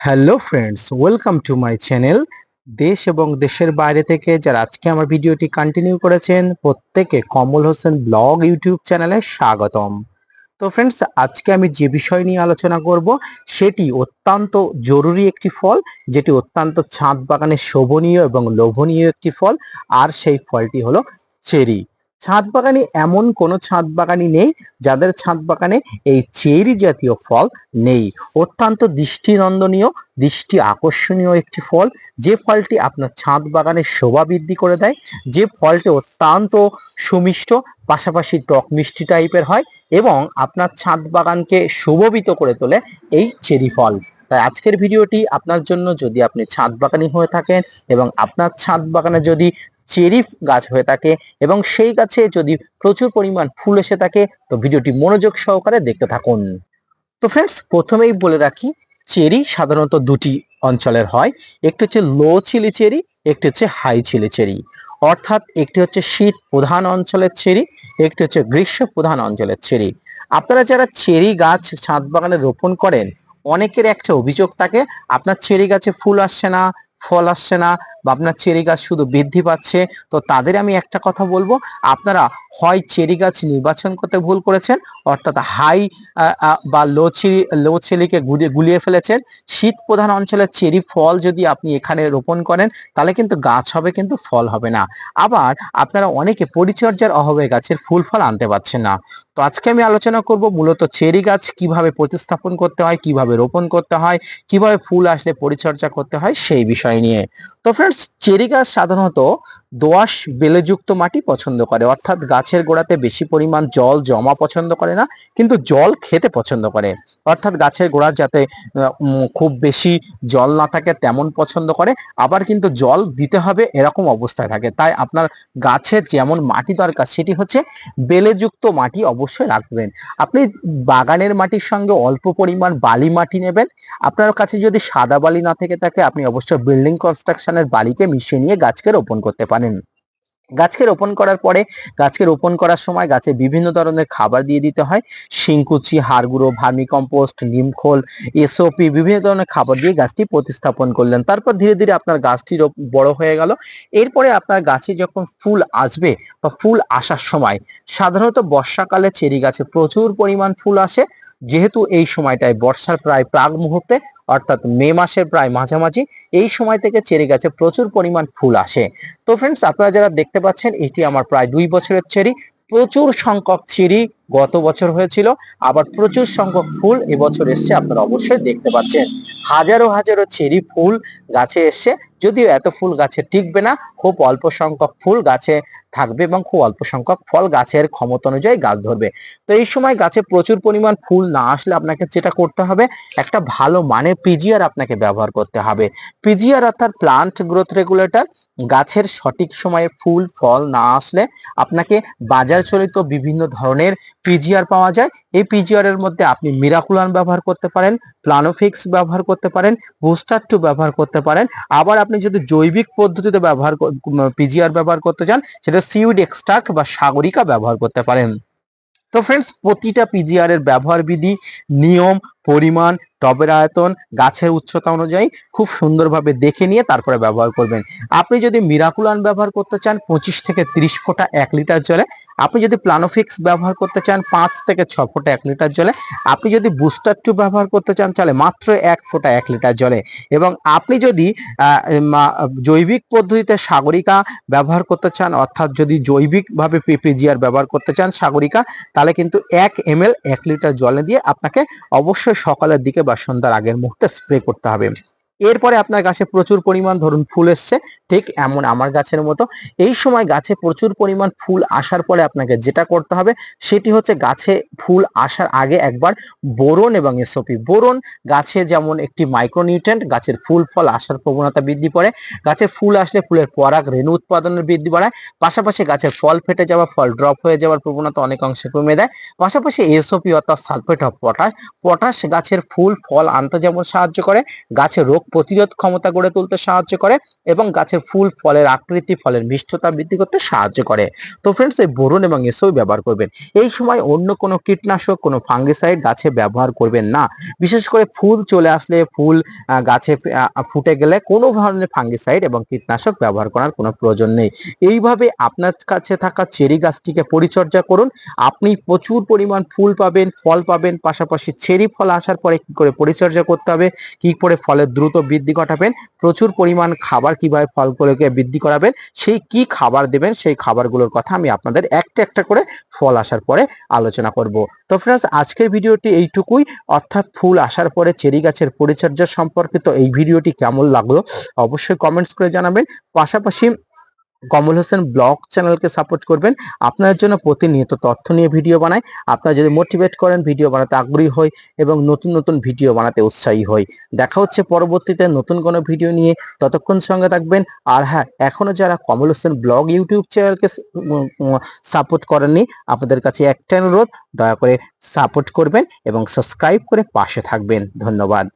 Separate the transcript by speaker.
Speaker 1: Hello friends welcome to my channel দেশ এবং দেশের বাইরে থেকে যারা আজকে আমার ভিডিওটি কন্টিনিউ করেছেন, প্রত্যেকে কমল হোসেন ব্লগ ইউটিউব চ্যানেলে স্বাগতম। তো ফ্রেন্ডস আজকে আমি যে বিষয় নিয়ে আলোচনা করব, সেটি অত্যন্ত জরুরি একটি ফল, যেটি অত্যন্ত ছাদ বাগানে শোভনীয় এবং লোভনীয় একটি ফল, আর সেই ফলটি হলো চেরি। ছাদ বাগানে এমন কোনো ছাদ বাগানই নেই যাদের ছাদ বাগানে এই চেরি জাতীয় ফল নেই। অত্যন্ত দৃষ্টিনন্দনীয়, দৃষ্টি আকর্ষণীয় একটি ফল। যে ফলটি আপনার ছাদ বাগানের শোভা বৃদ্ধি করে দেয়, যে ফলটি অত্যন্ত সুমিষ্ট, পাশাপাশি টক মিষ্টি টাইপের হয় এবং আপনার ছাদ বাগানকে শোভবিত করে তোলে এই চেরি ফল। তাই আজকের ভিডিওটি আপনার জন্য যদি আপনি ছাদ বাগানি হয়ে থাকেন এবং আপনার ছাদ বাগানে যদি চেরি গাছ হয়ে থাকে এবং সেই গাছে যদি প্রচুর পরিমাণ ফুল এসে থাকে, তো ভিডিওটি মনোযোগ সহকারে দেখতে থাকুন। তো ফ্রেন্ডস প্রথমেই বলে রাখি, চেরি সাধারণত দুটি অঞ্চলের হয়। একটি হচ্ছে লো চিলি চেরি, একটি হচ্ছে হাই চিলি চেরি। অর্থাৎ একটি হচ্ছে শীত প্রধান অঞ্চলের চেরি, একটি হচ্ছে গ্রীষ্ম প্রধান অঞ্চলের চেরি। আপনারা যারা চেরি গাছ ছাদ বাগানে রোপণ করেন, অনেকের একটা অভিযোগ থাকে, আপনার চেরি গাছে ফুল আসছে না ফল আসছে না বা আপনার চেরি গাছ শুধু বৃদ্ধি পাচ্ছে, তো তাদের আমি একটা কথা বলব, আপনারা হয় চেরি গাছ নির্বাচন করতে ভুল করেছেন, অর্থাৎ হাই বা লো চেরি, লো চেরিকে গুলিয়ে গুলিয়ে ফেলেছেন, শীত প্রধান অঞ্চলের চেরি ফল যদি আপনি এখানে রোপণ করেন, তাহলে কিন্তু গাছ হবে, কিন্তু ফল হবে না। আবার আপনারা অনেকে পরিচর্যার অভাবে গাছের ফুল ফল আনতে পারছেন না। তো আজকে আমি আলোচনা করব মূলত চেরি গাছ কীভাবে প্রতিস্থাপন করতে হয়, কীভাবে রোপণ করতে হয়, কীভাবে ফুল আসলে পরিচর্যা করতে হয়, সেই বিষয়। নিয়ে। তো ফ্রেন্ডস চেরি গাছ সাধারণত দোআঁশ বেলেযুক্ত মাটি পছন্দ করে। অর্থাৎ গাছের গোড়াতে বেশি পরিমাণ জল জমা পছন্দ করে না, কিন্তু জল খেতে পছন্দ করে। অর্থাৎ গাছের গোড়া যাতে খুব বেশি জল না থাকে তেমন পছন্দ করে, আবার কিন্তু জল দিতে হবে এরকম অবস্থায় থাকে। তাই আপনার গাছের যেমন মাটি দরকার, সেটি হচ্ছে বেলেযুক্ত মাটি অবশ্যই রাখবেন। আপনি বাগানের মাটির সঙ্গে অল্প পরিমাণ বালি মাটি নেবেন। আপনার কাছে যদি সাদা বালি না থেকে থাকে, আপনি অবশ্যই বিল্ডিং কনস্ট্রাকশনের বালিকে মিশিয়ে নিয়ে গাছকে রোপণ করতে পারেন। গাছকে রোপণ করার পরে, গাছকে রোপণ করার সময় গাছে বিভিন্ন ধরনের খাবার দিয়ে দিতে হয়। শিংকুচি, হাড়গুঁড়ো ভার্মি কম্পোস্ট নিমখোল, এসওপি বিভিন্ন ধরনের খাবার দিয়ে গাছটি প্রতিস্থাপন করলেন। তারপর ধীরে ধীরে আপনার গাছটি বড় হয়ে গেল। এরপরে আপনার গাছে যখন ফুল আসবে বা ফুল আসার সময়, সাধারণত বর্ষাকালে চেরি গাছে প্রচুর পরিমাণ ফুল আসে। যেহেতু এই সময়টায় বর্ষার প্রায় প্রাগ মুহূর্তে অর্থাৎ মে মাসের প্রায় মাঝামাঝি, এই সময় থেকে চেরি গাছে, প্রচুর পরিমাণ ফুল আসে। তো ফ্রেন্ডস আপনারা যারা দেখতে পাচ্ছেন, এটি আমার প্রায় দুই বছরের চেরি প্রচুর সংখ্যক চেরি গত বছর হয়েছিল, আবার প্রচুর সংখ্যক ফুল এবছর এসছে, আপনারা অবশ্যই দেখতে পাচ্ছেন। হাজারো হাজারো চেরি ফুল গাছে এসছে, যদিও এত ফুল গাছে টিকবে না, খুব অল্প সংখ্যক ফুল গাছে থাকবে এবং খুব অল্প সংখ্যক ফল গাছের ক্ষমতা অনুযায়ী গাছ ধরবে। তো এই সময় গাছে প্রচুর পরিমাণ ফুল না আসলে আপনাকে যেটা করতে হবে, একটা ভালো মানের পিজিআর আপনাকে ব্যবহার করতে হবে। পিজিআর অর্থাৎ প্লান্ট গ্রোথ রেগুলেটর গাছের সঠিক সময়ে ফুল, ফল না আসলে আপনাকে বাজার চলিত বিভিন্ন ধরনের পিজিআর পাওয়া যায়। এই পিজিআর এর মধ্যে আপনি মিরাকুলান ব্যবহার করতে পারেন প্লানোফিক্স ব্যবহার করতে পারেন বুস্টার টু ব্যবহার করতে পারেন। আবার আপনি যদি জৈবিক পদ্ধতিতে ব্যবহার পিজিআর ব্যবহার করতে চান, সেটা সিউড এক্সট্রাক্ট বা সাগরিকা ব্যবহার করতে পারেন। তো ফ্রেন্ডস প্রতিটা পিজিআর এর ব্যবহার বিধি, নিয়ম পরিমাণ, টবের আয়তন, গাছের উচ্চতা অনুযায়ী খুব সুন্দরভাবে দেখে নিয়ে তারপরে ব্যবহার করবেন। আপনি যদি মিরাকুলান ব্যবহার করতে চান, পঁচিশ থেকে ত্রিশ ফোঁটা এক লিটার জলে। আপনি যদি প্লানোফিক্স ব্যবহার করতে চান, পাঁচ থেকে ছ ফোঁটা এক লিটার জলে। আপনি যদি বুস্টার টু ব্যবহার করতে চান, তাহলে মাত্র এক ফোঁটা এক লিটার জলে। এবং আপনি যদি জৈবিক পদ্ধতিতে সাগরিকা ব্যবহার করতে চান, অর্থাৎ যদি জৈবিকভাবে পেপিজিআর ব্যবহার করতে চান সাগরিকা, তাহলে কিন্তু এক এম এক লিটার জলে দিয়ে আপনাকে অবশ্যই সকালের দিকে বা সন্ধ্যার আগের মুহূর্তে স্প্রে করতে হবে। এরপরে আপনার গাছে প্রচুর পরিমাণ ধরুন ফুল এসছে ঠিক এমন আমার গাছের মতো। এই সময় গাছে প্রচুর পরিমাণ ফুল আসার পরে আপনাকে যেটা করতে হবে, সেটি হচ্ছে গাছে ফুল আসার আগে একবার বোরন এবং এসওপি বোরন গাছে যেমন একটি মাইক্রোনিউট্রেন্ট গাছের ফুল ফল আসার প্রবণতা বৃদ্ধি করে। গাছে ফুল আসলে ফুলের পরাগ রেণু উৎপাদনের বৃদ্ধি বাড়ায়। পাশাপাশি গাছের ফল ফেটে যাওয়া, ফল ড্রপ হয়ে যাওয়ার প্রবণতা অনেক অংশে কমে দেয়। পাশাপাশি এসওপি অর্থাৎ সালফেট অফ পটাশ পটাশ গাছের ফুল, ফল আনতে যেমন সাহায্য করে গাছের রোগ প্রতিরোধ ক্ষমতা গড়ে তুলতে সাহায্য করে এবং গাছের ফুল ফলের আকৃতি, ফলের মিষ্টতা বৃদ্ধি করতে সাহায্য করে। তো ফ্রেন্ডস এই বোরন এবং এসও ব্যবহার করবেন। এই সময় অন্য কোনো কীটনাশক, কোনো ফাঙ্গিসাইড গাছে ব্যবহার করবেন না। বিশেষ করে ফুল চলে আসলে ফুল গাছে ফুটে গেলে কোনো ধরনের ফাঙ্গিসাইড এবং কীটনাশক ব্যবহার করার কোনো প্রয়োজন নেই। এইভাবে আপনার কাছে থাকা চেরি গাছটিকে পরিচর্যা করুন। আপনি প্রচুর পরিমাণ ফুল পাবেন, ফল পাবেন, পাশাপাশি চেরি ফল আসার পরে কি করে পরিচর্যা করতে হবে, কি করে ফলের দ্রুত বৃদ্ধি ঘটাবেন, প্রচুর পরিমাণ খাবার কীভাবে ফলগুলোকে বৃদ্ধি করাবেন, সেই কি খাবার দেবেন সেই খাবারগুলোর কথা আমি আপনাদের একটা একটা করে ফল আসার পরে আলোচনা করব। তো ফ্রেন্ডস আজকের ভিডিওটি এইটুকুই। অর্থাৎ ফুল আসার পরে চেরি গাছের পরিচর্যা সম্পর্কিত এই ভিডিওটি কেমন লাগল অবশ্যই কমেন্টস করে জানাবেন। পাশাপাশি কমল হোসেন ব্লগ চ্যানেলকে সাপোর্ট করবেন। আপনার জন্য প্রতিনিয়ত তথ্য নিয়ে ভিডিও বানাই। আপনারা যদি মোটিভেট করেন, ভিডিও বানাতে আগ্রহী হই এবং নতুন নতুন ভিডিও বানাতে উৎসাহী হই। দেখা হচ্ছে পরবর্তীতে নতুন কোনো ভিডিও নিয়ে। ততক্ষণ সঙ্গে থাকবেন। আর হ্যাঁ এখনও যারা কমল হোসেন ব্লগ ইউটিউব চ্যানেলকে সাপোর্ট করেননি, আপনাদের কাছে একটা অনুরোধ, দয়া করে সাপোর্ট করবেন এবং সাবস্ক্রাইব করে পাশে থাকবেন। ধন্যবাদ।